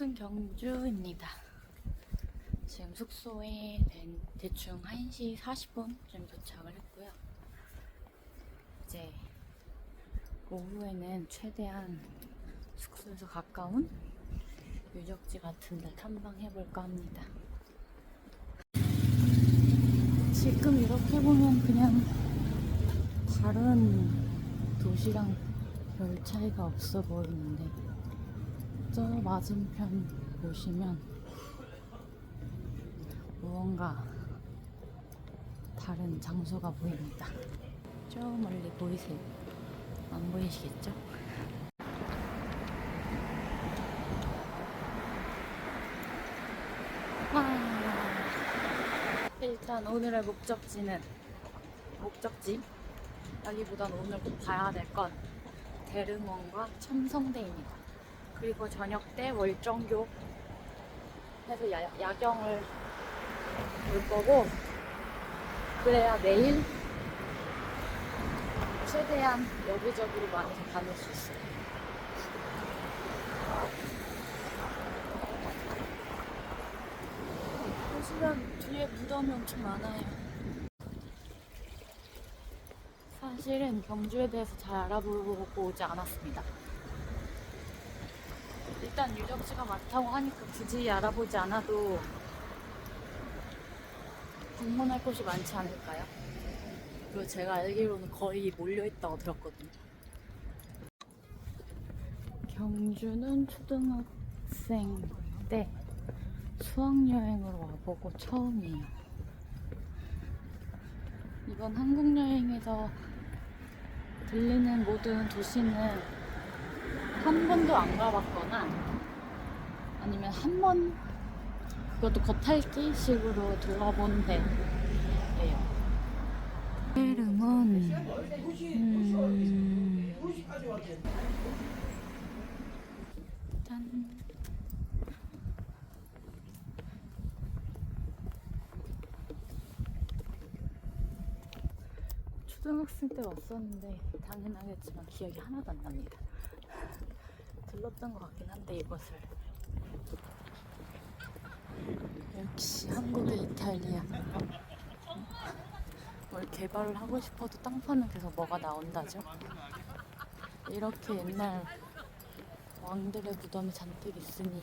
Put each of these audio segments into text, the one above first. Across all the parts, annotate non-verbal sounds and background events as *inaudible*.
이곳은 경주입니다. 지금 숙소에 된- 대충 1시 40분쯤 도착을 했고요. 이제 오후에는 최대한 숙소에서 가까운 유적지 같은 데 탐방해볼까 합니다. 지금 이렇게 보면 그냥 다른 도시랑 별 차이가 없어 보이는데 저 맞은편 보시면 무언가 다른 장소가 보입니다. 저 멀리 보이세요? 안 보이시겠죠? 와. 일단 오늘의 목적지는 목적지 여기보단 오늘 꼭 봐야 될 건 대릉원과 첨성대입니다. 그리고 저녁 때 월정교 해서 야, 야경을 볼 거고 그래야 내일 최대한 여기저기로 많이 다닐 수 있어요. 보시면 뒤에 무덤이 엄청 많아요. 사실은 경주에 대해서 잘 알아보고 오지 않았습니다. 일단 유적지가 많다고 하니까 굳이 알아보지 않아도 방문할 곳이 많지 않을까요? 그리고 제가 알기로는 거의 몰려있다고 들었거든요. 경주는 초등학생 때 수학여행으로 와보고 처음이에요. 이번 한국 여행에서 들리는 모든 도시는 한 번도 안 가봤거나 아니면 한 번 그것도 겉핥기 식으로 둘러본 데예요. 이름은 음, 짠. 초등학생 때 왔었는데 당연하겠지만 기억이 하나도 안 납니다. *laughs* 들렀던 것 같긴 한데 이것을 역시 한국의 이탈리아 뭘 개발을 하고 싶어도 땅 파는 데서 뭐가 나온다죠? 이렇게 옛날 왕들의 무덤이 잔뜩 있으니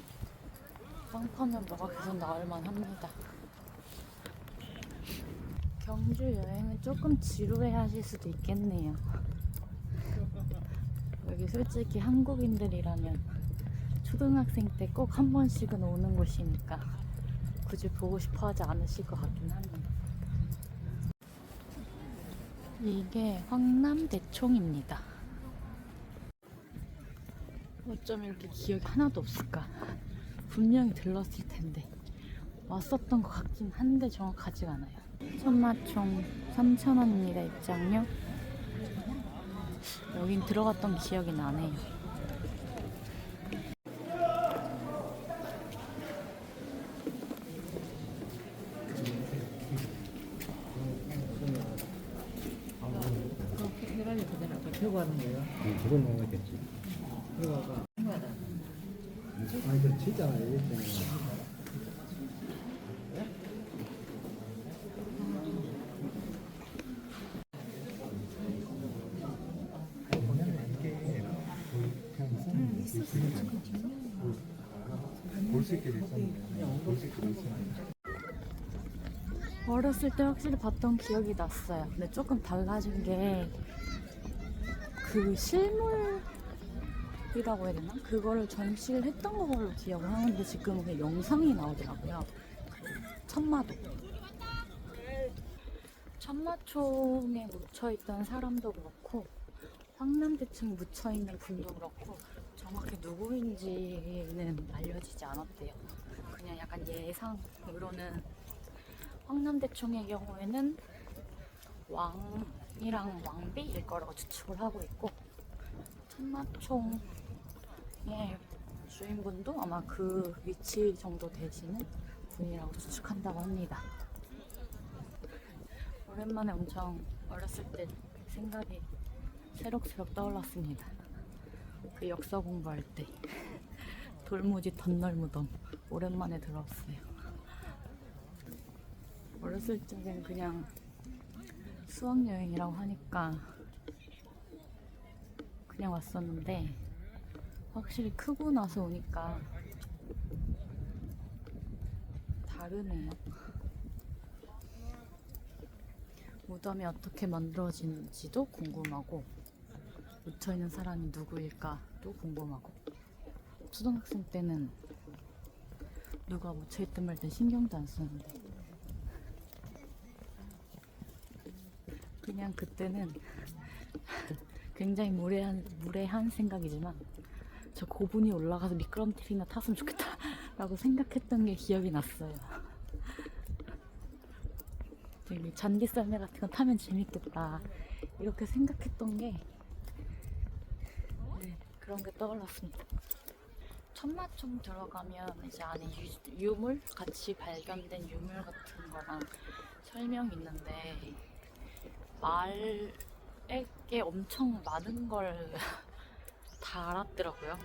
땅 파면 뭐가 계속 나올 만 합니다. 경주 여행은 조금 지루해 하실 수도 있겠네요. 여기 솔직히 한국인들이라면 초등학생 때 꼭 한 번씩은 오는 곳이니까 굳이 보고 싶어 하지 않으실 것 같긴 합니다. 이게 황남대총입니다. 어쩜 이렇게 기억이 하나도 없을까? 분명히 들렀을 텐데 왔었던 것 같긴 한데 정확하지가 않아요. 천마총 3,000원입니다, 입장료. 여긴 들어갔던 기억이 나네요. 계란이 그대로 아까 들고 하는 거예요. 응, 그걸. 신기하다. 아니, 그 진짜 이랬잖아. 볼수 있게 됐었는데, 볼수 있게 됐었는데. 어렸을 때 확실히 봤던 기억이 났어요. 근데 조금 달라진 게 그 실물이라고 해야 되나? 그거를 전시를 했던 걸로 기억을 하는데 지금은 그냥 영상이 나오더라고요. 천마도. 천마총에 묻혀있던 사람도 그렇고 황남대층 묻혀있는 분도 그렇고 정확히 누구인지는 알려지지 않았대요. 그냥 약간 예상으로는 황남대총의 경우에는 왕 이랑 왕비일 거라고 추측을 하고 있고 천마총의 주인분도 아마 그 위치 정도 되시는 분이라고 추측한다고 합니다. 오랜만에 엄청 어렸을 때 생각이 새록새록 떠올랐습니다. 그 역사 공부할 때 *laughs* 돌무지 덧널 무덤 오랜만에 들어왔어요. 어렸을 적엔 그냥 수학여행이라고 하니까 그냥 왔었는데 확실히 크고 나서 오니까 다르네요. 무덤이 어떻게 만들어지는지도 궁금하고 묻혀 있는 사람이 누구일까도 궁금하고 초등학생 때는 누가 묻혀 있든 말든 신경도 안 쓰는데 그냥 그때는 굉장히 무례한 무례한 생각이지만 저 고분이 올라가서 미끄럼틀이나 탔으면 좋겠다라고 생각했던 게 기억이 났어요. 되게 잔디 썰매 같은 거 타면 재밌겠다 이렇게 생각했던 게 네, 그런 게 떠올랐습니다. 천마총 들어가면 이제 안에 유, 유물 같이 발견된 유물 같은 거랑 설명이 있는데 말에 게 엄청 많은 걸 *laughs* 다 알았더라고요.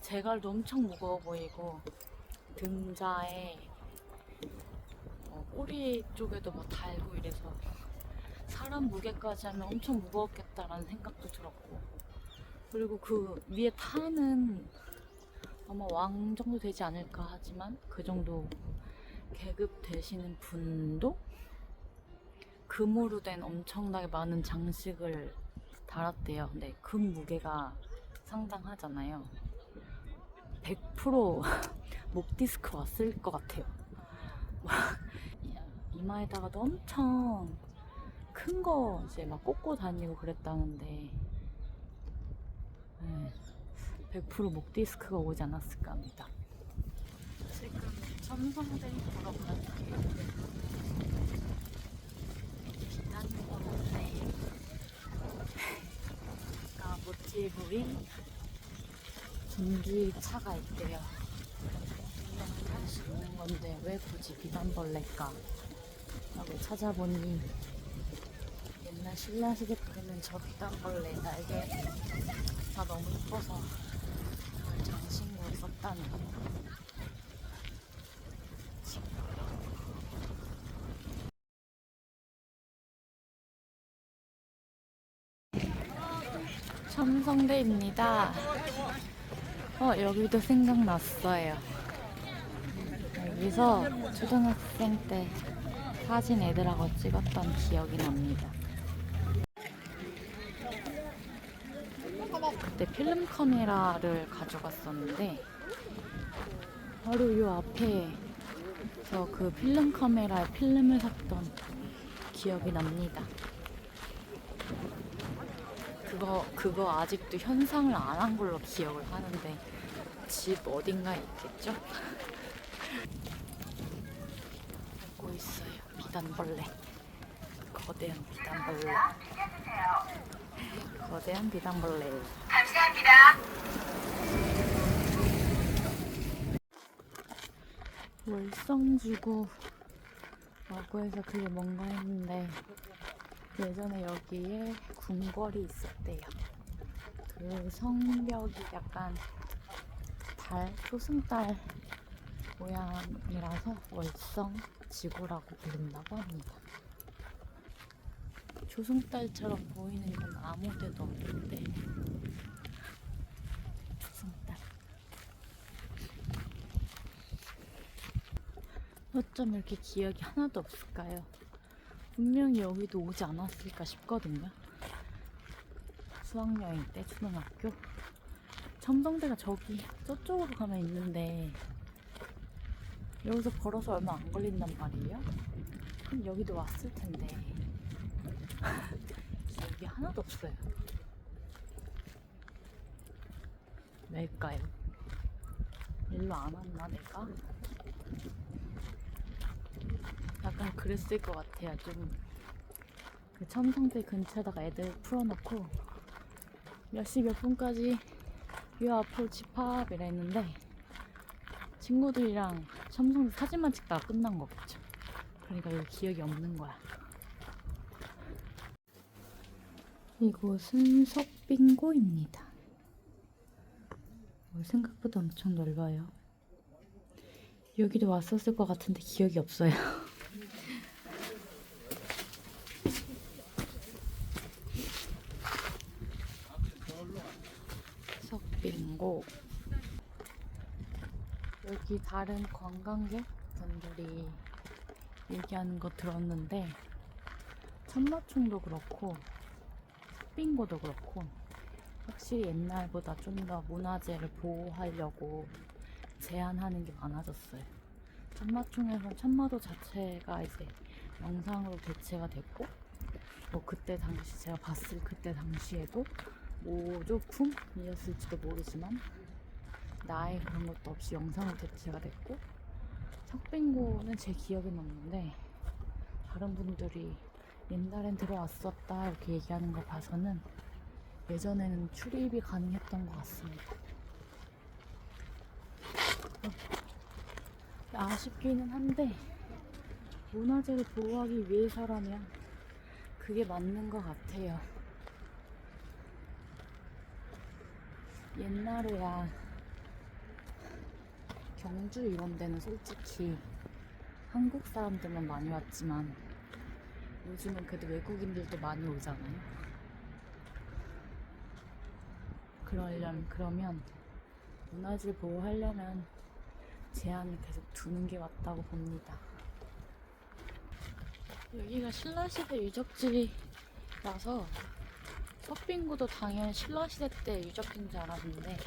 제갈도 엄청 무거워 보이고 등자에 어, 꼬리 쪽에도 뭐 달고 이래서 사람 무게까지 하면 엄청 무거웠겠다라는 생각도 들었고 그리고 그 위에 타는 아마 왕 정도 되지 않을까 하지만 그 정도 계급 되시는 분도 금으로 된 엄청나게 많은 장식을 달았대요. 근데 금 무게가 상당하잖아요. 100% *laughs* 목 디스크 왔을 것 같아요. 막 이마에다가도 엄청 큰 거 이제 막 꽂고 다니고 그랬다는데 네, 100%목 디스크가 오지 않았을까 합니다. 지금 첨성대 보러 가는데 비단이 오는데 모티브인 전기차가 있대요. 탈수 있는 건데 왜 굳이 비단벌레일까? 라고 찾아보니 옛날 신라 시대 때는 저 비단벌레 날개가 너무 예뻐서 그걸 장신구로 썼다는 첨성대입니다. 어, 여기도 생각났어요. 여기서 초등학생 때 사진 애들하고 찍었던 기억이 납니다. 그때 필름 카메라를 가져갔었는데 바로 요 앞에 저 그 필름 카메라에 필름을 샀던 기억이 납니다. 그거 그거 아직도 현상을 안 한 걸로 기억을 하는데 집 어딘가에 있겠죠? *laughs* 보고 있어요. 비단벌레. 거대한 비단벌레. 거대한 비단벌레. 월성지구 라고 해서 그게 뭔가 했는데 예전에 여기에 궁궐이 있었대요. 그 성벽이 약간 달, 초승달 모양이라서 월성 지구라고 부른다고 합니다. 초승달처럼 보이는 건 아무 데도 없는데 초승달 어쩜 이렇게 기억이 하나도 없을까요? 분명히 여기도 오지 않았을까 싶거든요. 수학여행 때 초등학교 첨성대가 저기 저쪽으로 가면 있는데 여기서 걸어서 얼마 안 걸린단 말이에요? 그럼 여기도 왔을 텐데 *laughs* 기억이 하나도 없어요. 왜일까요? 일로 안 왔나 내가? 약간 그랬을 것 같아요. 좀그 첨성대 근처에다가 애들 풀어놓고 몇 시 몇 분까지 요 앞으로 집합 이라 했는데 친구들이랑 첨성대 사진만 찍다가 끝난 거겠죠. 그러니까 여기 기억이 없는 거야. 이곳은 석빙고입니다. 어, 생각보다 엄청 넓어요. 여기도 왔었을 것 같은데 기억이 없어요. *laughs* 석빙고 여기 다른 관광객 분들이 얘기하는 거 들었는데 천마총도 그렇고 석빙고도 그렇고 확실히 옛날보다 좀 더 문화재를 보호하려고 제한하는 게 많아졌어요. 천마총에선 천마도 자체가 이제 영상으로 대체가 됐고 뭐 그때 당시 제가 봤을 그때 당시에도 모조품이었을지도 모르지만 나의 그런 것도 없이 영상으로 대체가 됐고 석빙고는 제 기억에는 없는데 다른 분들이 옛날엔 들어왔었다 이렇게 얘기하는 거 봐서는 예전에는 출입이 가능했던 것 같습니다. 아쉽기는 한데 문화재를 보호하기 위해서라면 그게 맞는 것 같아요. 옛날에야 경주 이런 데는 솔직히 한국 사람들만 많이 왔지만 요즘은 그래도 외국인들도 많이 오잖아요. 그러려면 그러면 문화재 보호하려면 제한을 계속 두는 게 맞다고 봅니다. 여기가 신라시대 유적지라서 석빙구도 당연히 신라시대 때 유적지인 줄 알았는데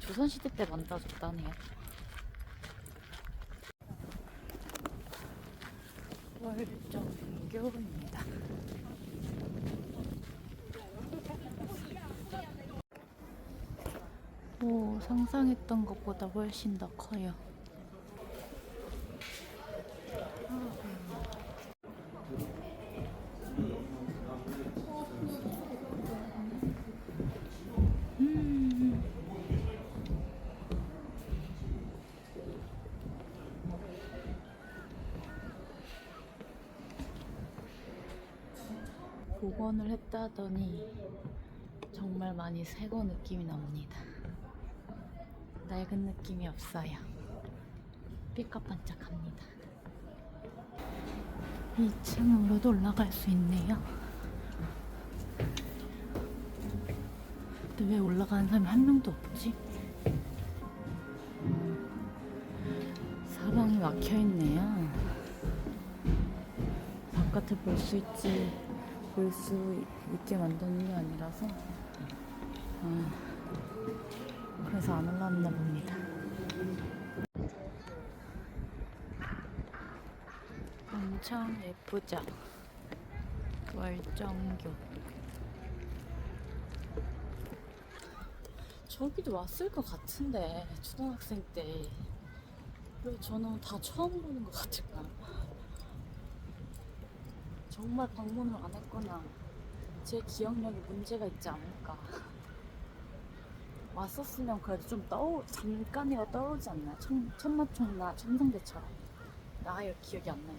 조선시대 때 만들어졌다네요. 월정교입니다. 오, 상상했던 것보다 훨씬 더 커요. 했다더니 정말 많이 새거 느낌이 납니다. 낡은 느낌이 없어요. 삐까반짝합니다. 2층으로도 올라갈 수 있네요. 근데 왜 올라가는 사람이 한 명도 없지? 사방이 막혀 있네요. 바깥을 볼 수 있지, 볼 수 있게 만드는 게 아니라서. 아, 그래서 안 올라왔나 봅니다. 엄청 예쁘죠? 월정교. 저기도 왔을 것 같은데, 초등학생 때. 왜 저는 다 처음 보는 것 같을까? 정말 방문을 안 했거나, 제 기억력에 문제가 있지 않을까. *laughs* 왔었으면 그래도 좀 떠오 잠깐이라도 떠오르지 않나요? 천, 천마총이나 천성대처럼 나의 기억이 안 나요.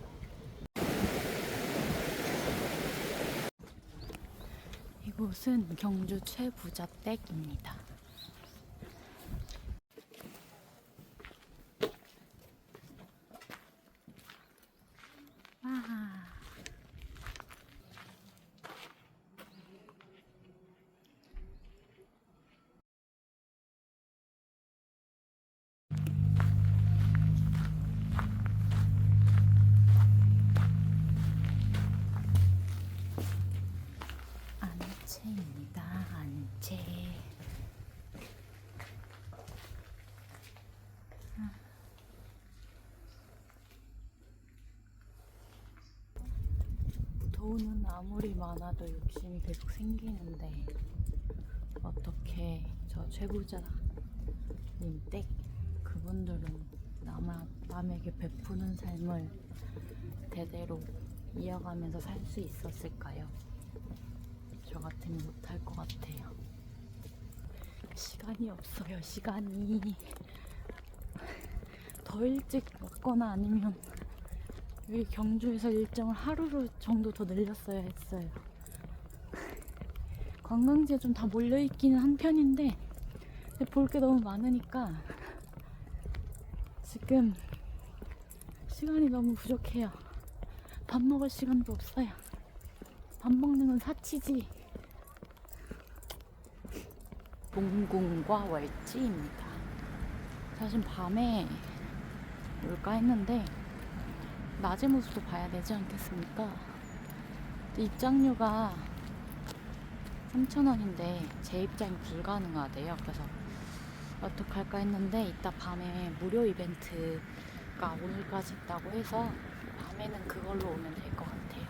이곳은 경주 최부자댁입니다. 돈은 아무리 많아도 욕심이 계속 생기는데 어떻게 저 최부자님 댁 그분들은 남, 남에게 베푸는 삶을 대대로 이어가면서 살 수 있었을까요? 저 같으면 못할 것 같아요. 시간이 없어요, 시간이. *laughs* 더 일찍 왔거나 아니면 여기 경주에서 일정을 하루 정도 더 늘렸어야 했어요. 관광지에 좀 다 몰려있기는 한 편인데 볼 게 너무 많으니까 지금 시간이 너무 부족해요. 밥 먹을 시간도 없어요. 밥 먹는 건 사치지. 동궁과 월지입니다. 사실 밤에 올까 했는데 낮의 모습도 봐야 되지 않겠습니까? 입장료가 3,000원인데 제 입장이 불가능하대요. 그래서 어떡할까 했는데 이따 밤에 무료 이벤트가 오늘까지 있다고 해서 밤에는 그걸로 오면 같아요.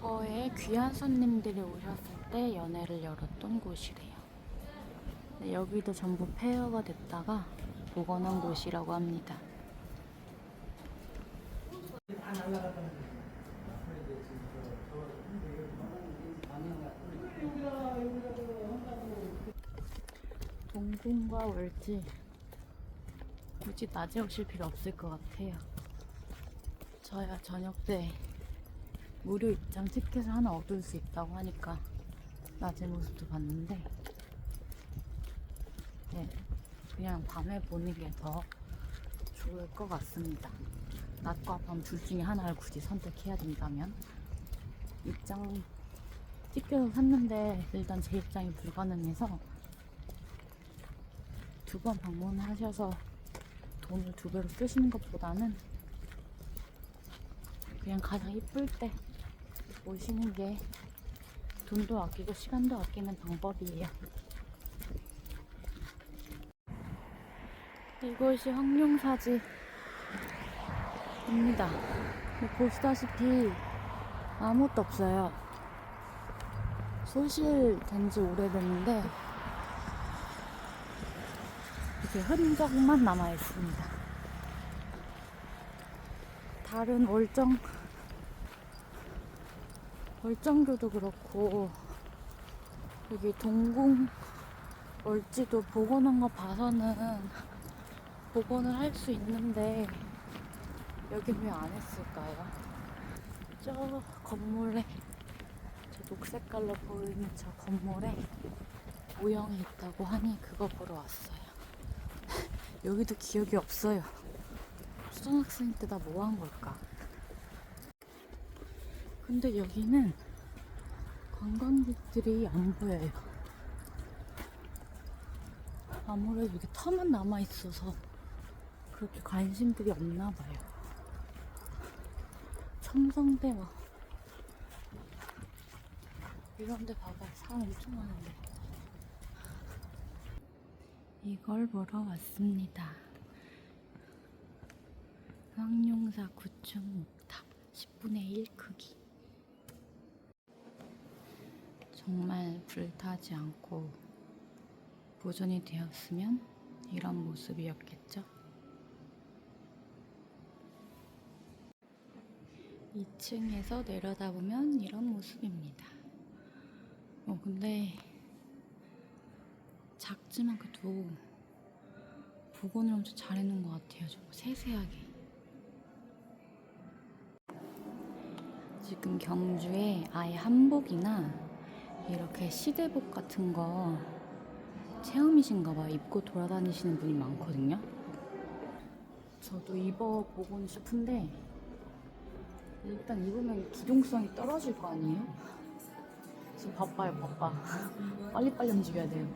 과거에 귀한 손님들이 오셨을 때 연애를 열었던 곳이래요. 네, 여기도 전부 폐허가 됐다가 복원한 곳이라고 합니다. 동궁과 월지 굳이 낮에 오실 필요 없을 것 같아요. 저야 저녁 때 무료 입장 티켓을 하나 얻을 수 있다고 하니까 낮의 모습도 봤는데 네, 그냥 밤에 보는 게 더 좋을 것 같습니다. 낮과 밤 둘 중에 하나를 굳이 선택해야 된다면 입장 티켓을 샀는데 일단 제 입장이 불가능해서 두 번 방문하셔서 돈을 두 배로 쓰시는 것보다는 그냥 가장 이쁠 때 오시는 게 돈도 아끼고 시간도 아끼는 방법이에요. 이곳이 황룡사지입니다. 보시다시피 아무것도 없어요. 소실된 지 오래됐는데 이렇게 흔적만 남아 있습니다. 다른 월정 월정교도 그렇고 여기 동궁 월지도 복원한 거 봐서는 복원을 할 수 있는데 여긴 왜 안 했을까요? 저 건물에 저 녹색깔로 보이는 저 건물에 모형이 있다고 하니 그거 보러 왔어요. *laughs* 여기도 기억이 없어요. 초등학생 때다뭐한 걸까? 근데 여기는 관광객들이 안 보여요. 아무래도 이게 터만 남아 있어서 그렇게 관심들이 없나 봐요. 첨성대 막 이런 데 봐봐 사람 엄청 많은데 이걸 보러 왔습니다. 황룡사 9층 목탑 10분의 1 크기 정말 불타지 않고 보존이 되었으면 이런 모습이었겠죠? 2층에서 내려다보면 이런 모습입니다. 어, 근데 작지만 그래도 복원을 엄청 잘해놓은 것 같아요. 좀 세세하게. 지금 경주에 아예 한복이나 이렇게 시대복 같은 거 체험이신가 봐 입고 돌아다니시는 분이 많거든요. 저도 입어보고는 싶은데 일단 입으면 기동성이 떨어질 거 아니에요? 지금 바빠요 바빠. 빨리빨리 움직여야 돼요.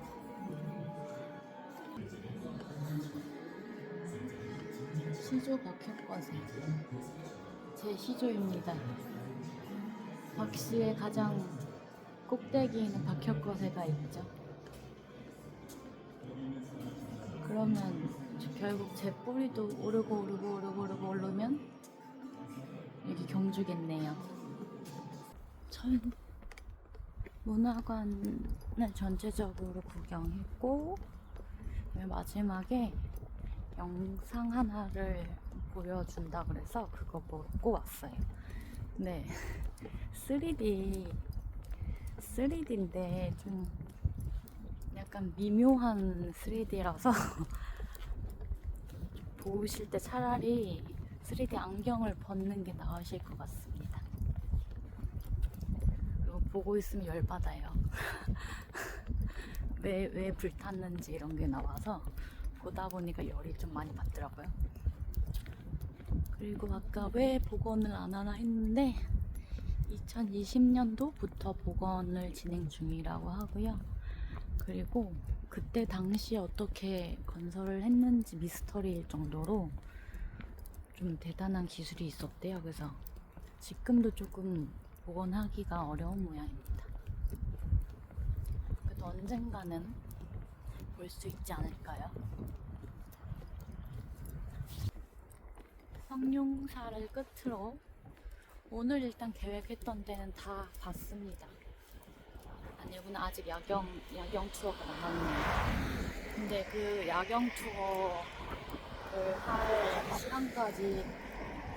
시조 박혁과세. 제 시조입니다. 박씨의 가장 꼭대기에는 박혁거세가 있죠. 그러면 결국 제 뿌리도 오르고 오르고 오르고 오르고 오르면 여기 경주겠네요. 전 문화관을 전체적으로 구경했고 마지막에 영상 하나를 보여준다 그래서 그거 보고 왔어요. 네. *laughs* 3D 3D인데 좀 약간 미묘한 3D라서 *laughs* 보실 때 차라리 3D 안경을 벗는 게 나으실 것 같습니다. 이거 보고 있으면 열받아요. *laughs* 왜, 왜 불탔는지 이런 게 나와서 보다 보니까 열이 좀 많이 받더라고요. 그리고 아까 왜 복원을 안 하나 했는데 2020년도부터 복원을 진행 중이라고 하고요. 그리고 그때 당시에 어떻게 건설을 했는지 미스터리일 정도로 좀 대단한 기술이 있었대요. 그래서 지금도 조금 복원하기가 어려운 모양입니다. 그래도 언젠가는 볼 수 있지 않을까요? 성룡사를 끝으로 오늘 일단 계획했던 데는 다 봤습니다. 아니구나 아직 야경 야경 투어가 남았네요. 근데 그 야경 투어를 할 시간까지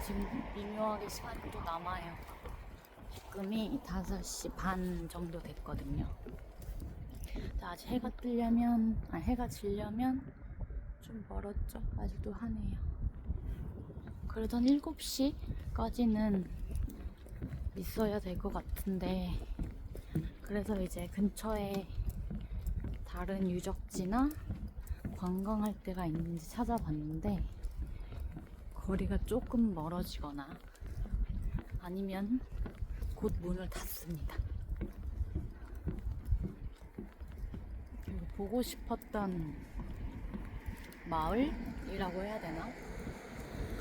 지금 미묘하게 시간이 또 남아요. 지금이 5시 반 정도 됐거든요. 아직 해가 뜨려면 아 해가 지려면 좀 멀었죠. 아직도 하네요. 한 7시까지는 있어야 될 것 같은데 그래서 이제 근처에 다른 유적지나 관광할 데가 있는지 찾아봤는데 거리가 조금 멀어지거나 아니면 곧 문을 닫습니다. 그리고 보고 싶었던 마을이라고 해야 되나?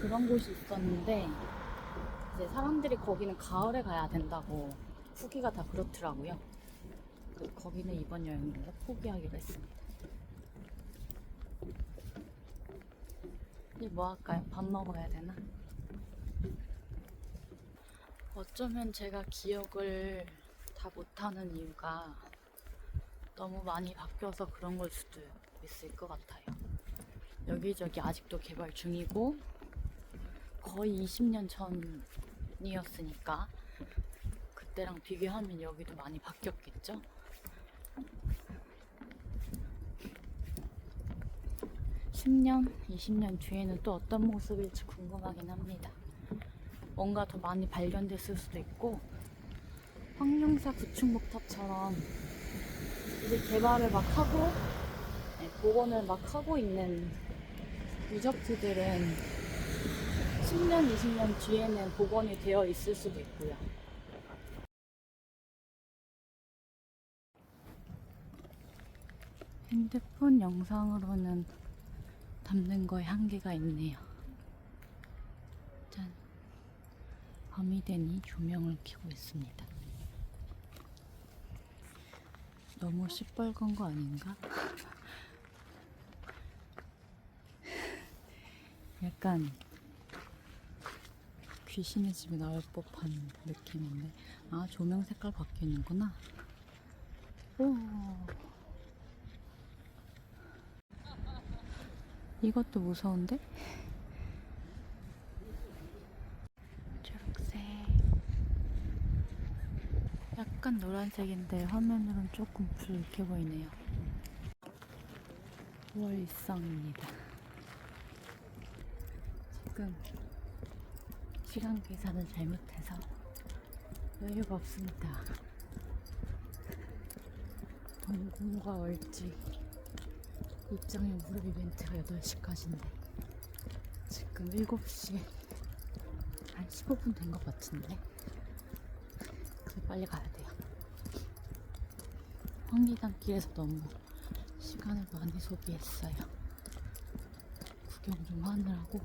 그런 곳이 있었는데 이제 사람들이 거기는 가을에 가야 된다고 후기가 다 그렇더라고요. 그 거기는 이번 여행으로 포기하기로 했습니다. 이제 뭐 할까요? 밥 먹어야 되나? 어쩌면 제가 기억을 다 못하는 이유가 너무 많이 바뀌어서 그런 걸 수도 있을 것 같아요. 여기저기 아직도 개발 중이고 거의 20년 전이었으니까 그때랑 비교하면 여기도 많이 바뀌었겠죠? (10년) (20년) 뒤에는 또 어떤 모습일지 궁금하긴 합니다 뭔가 더 많이 발견됐을 수도 있고 황룡사 구충목탑처럼 이제 개발을 막 하고 네, 복원을 막 하고 있는 유적지들은 10년, 20년 뒤에는 복원이 되어 있을 수도 있고요. 핸드폰 영상으로는 담는 거에 한계가 있네요. 짠. 밤이 되니 조명을 켜고 있습니다. 너무 시뻘건 거 아닌가? *laughs* 약간 귀신의 집에 나올 법한 느낌인데. 아 조명 색깔 바뀌는구나. 오. 이것도 무서운데? 초록색. 약간 노란색인데 화면으로는 조금 붉게 보이네요. 월성입니다. 지금 시간 계산을 잘못해서 여유가 없습니다. 동공과 얼지 입장료 무료 이벤트가 8시까지인데 지금 7시 한 15분 된 것 같은데 빨리 가야 돼요. 황리단길에서 너무 시간을 많이 소비했어요. 구경 좀 하느라고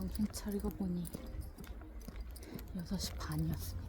정신 차리고 보니 6시 반이었습니다.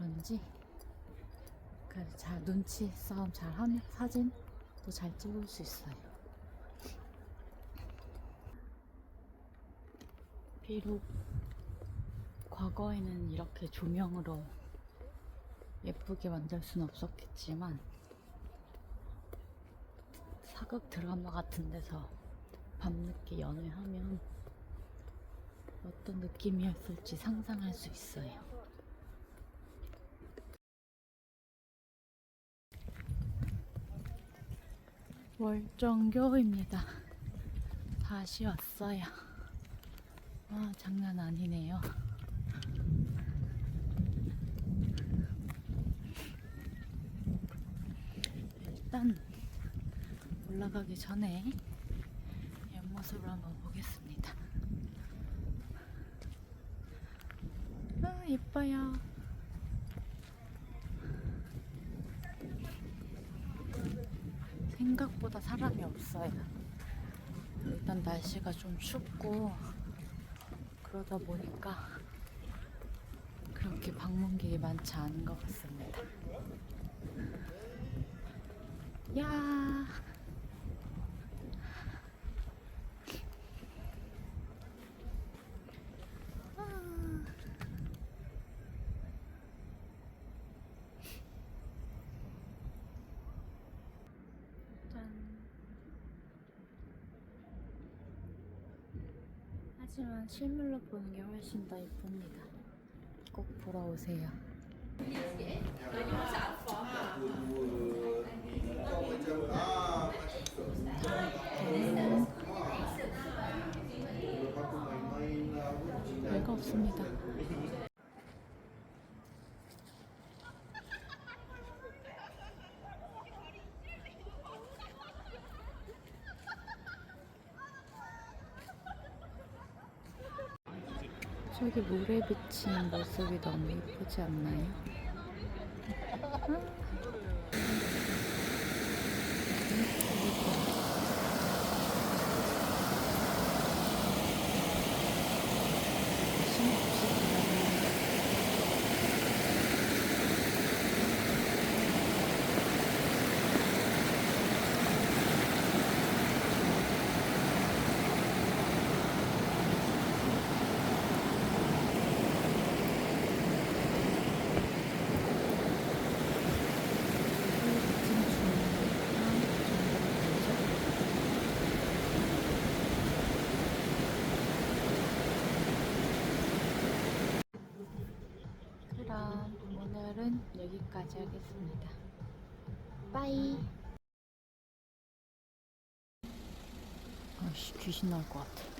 그런지 잘 눈치 싸움 잘 하면 사진도 잘 찍을 수 있어요. 비록 과거에는 이렇게 조명으로 예쁘게 만들 수는 없었겠지만 사극 드라마 같은 데서 밤늦게 연애하면 어떤 느낌이었을지 상상할 수 있어요. 월정교입니다. 다시 왔어요. 와, 장난 아니네요. 일단 올라가기 전에 옆모습을 한번 보겠습니다. 아, 예뻐요. 생각보다 사람이 없어요. 일단 날씨가 좀 춥고 그러다 보니까 그렇게 방문객이 많지 않은 것 같습니다. 야. 아. 짠. 하지만 실물로 보는 게 훨씬 더 예쁩니다. 꼭 보러 오세요. 별거 없습니다. 저기 물에 비친 모습이 너무 예쁘지 않나요? *laughs* 여기까지 하겠습니다. 빠이. 아씨 귀신 나올 것 같아.